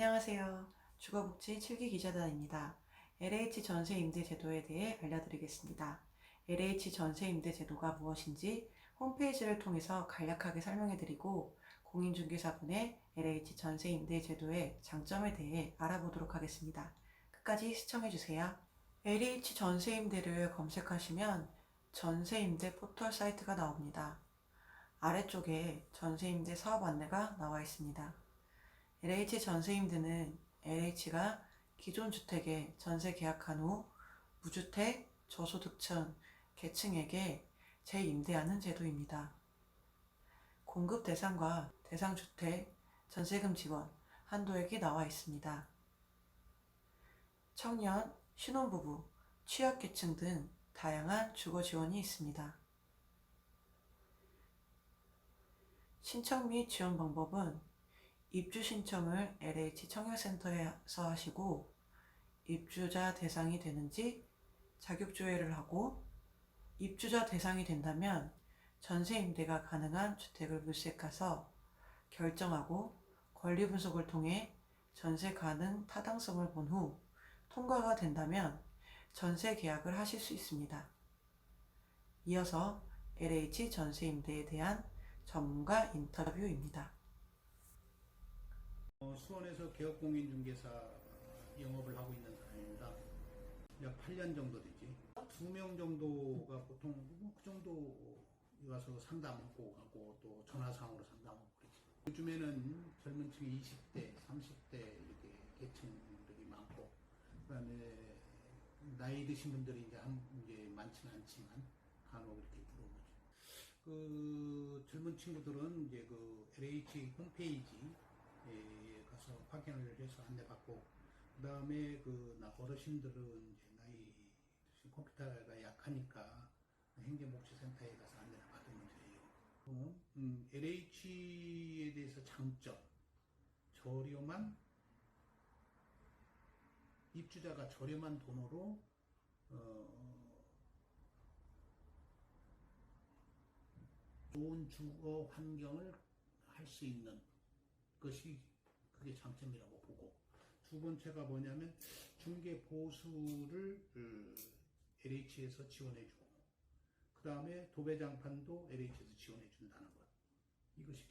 안녕하세요. 주거복지 7기 기자단입니다. LH 전세 임대 제도에 대해 알려드리겠습니다. LH 전세 임대 제도가 무엇인지 홈페이지를 통해서 간략하게 설명해드리고 공인중개사분의 LH 전세 임대 제도의 장점에 대해 알아보도록 하겠습니다. 끝까지 시청해주세요. LH 전세 임대를 검색하시면 전세 임대 포털 사이트가 나옵니다. 아래쪽에 전세 임대 사업 안내가 나와 있습니다. LH 전세임대는 LH가 기존 주택에 전세 계약한 후 무주택, 저소득층, 계층에게 재임대하는 제도입니다. 공급 대상과 대상 주택, 전세금 지원, 한도액이 나와 있습니다. 청년, 신혼부부, 취약계층 등 다양한 주거 지원이 있습니다. 신청 및 지원 방법은 입주 신청을 LH 청약센터에서 하시고 입주자 대상이 되는지 자격 조회를 하고 입주자 대상이 된다면 전세 임대가 가능한 주택을 물색해서 결정하고 권리 분석을 통해 전세 가능 타당성을 본 후 통과가 된다면 전세 계약을 하실 수 있습니다. 이어서 LH 전세 임대에 대한 전문가 인터뷰입니다. 어, 수원에서 개업공인중개사 영업을 하고 있는 사람입니다. 약 8년 정도 되지. 두 명 정도가 보통 그 정도 와서 상담하고 가고 또 전화상으로 상담하고 그러지. 요즘에는 젊은 층이 20대, 30대 이렇게 계층들이 많고 그다음에 나이 드신 분들이 이제 한 이제 많지는 않지만 간혹 이렇게 물어보죠. 그 젊은 친구들은 이제 그 LH 홈페이지 에 가서 확인을 해서 안내받고 그 다음에 그 나- 어르신들은 이제 나이 드신 컴퓨터가 약하니까 행정복지센터에 가서 안내를 받으면 돼요. 어, 음, LH에 대해서 장점 저렴한 입주자가 저렴한 돈으로 어, 좋은 주거 환경을 할 수 있는 것이 그게 장점이라고 보고 두 번째가 뭐냐면 중개 보수를 LH에서 지원해 주고 그 다음에 도배장판도 LH에서 지원해 준다는 것. 이것이